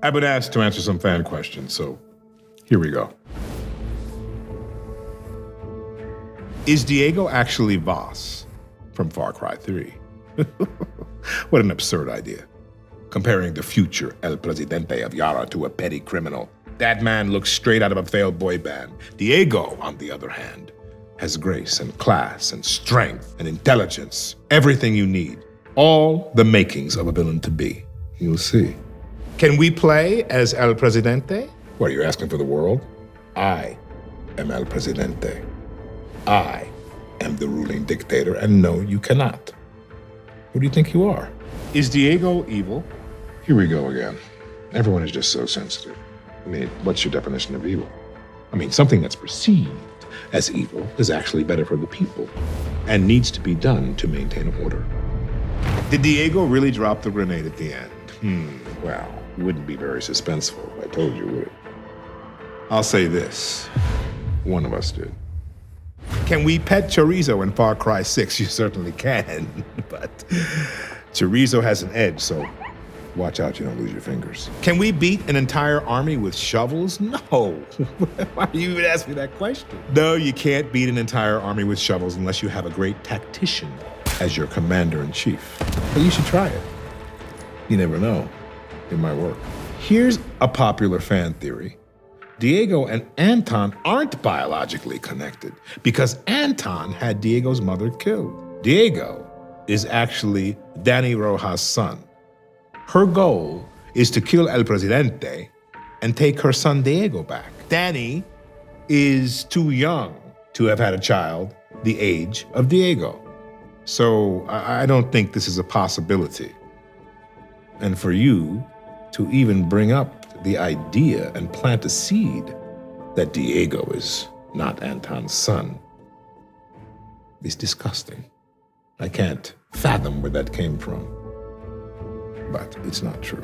I've been asked to answer some fan questions, so here we go. Is Diego actually Voss from Far Cry 3? what an absurd idea. Comparing the future El Presidente of Yara to a petty criminal. That man looks straight out of a failed boy band. Diego, on the other hand, has grace and class and strength and intelligence. Everything you need. All the makings of a villain to be. You'll see. Can we play as El Presidente? What, are you asking for the world? I am El Presidente. I am the ruling dictator, and no, you cannot. Who do you think you are? Is Diego evil? Here we go again. Everyone is just so sensitive. I mean, what's your definition of evil? I mean, something that's perceived as evil is actually better for the people and needs to be done to maintain order. Did Diego really drop the grenade at the end? Hmm, well, wouldn't be very suspenseful if I told you, would it? I'll say this one of us did. Can we pet chorizo in Far Cry 6? You certainly can, but chorizo has an edge, so watch out you don't lose your fingers. Can we beat an entire army with shovels? No. Why are you even asking that question? No, you can't beat an entire army with shovels unless you have a great tactician as your commander in chief. But you should try it. You never know. It might work. Here's a popular fan theory. Diego and Anton aren't biologically connected because Anton had Diego's mother killed. Diego is actually Danny Rojas' son. Her goal is to kill El Presidente and take her son Diego back. Danny is too young to have had a child the age of Diego. So I don't think this is a possibility. And for you to even bring up the idea and plant a seed that Diego is not Anton's son is disgusting. I can't fathom where that came from. But it's not true.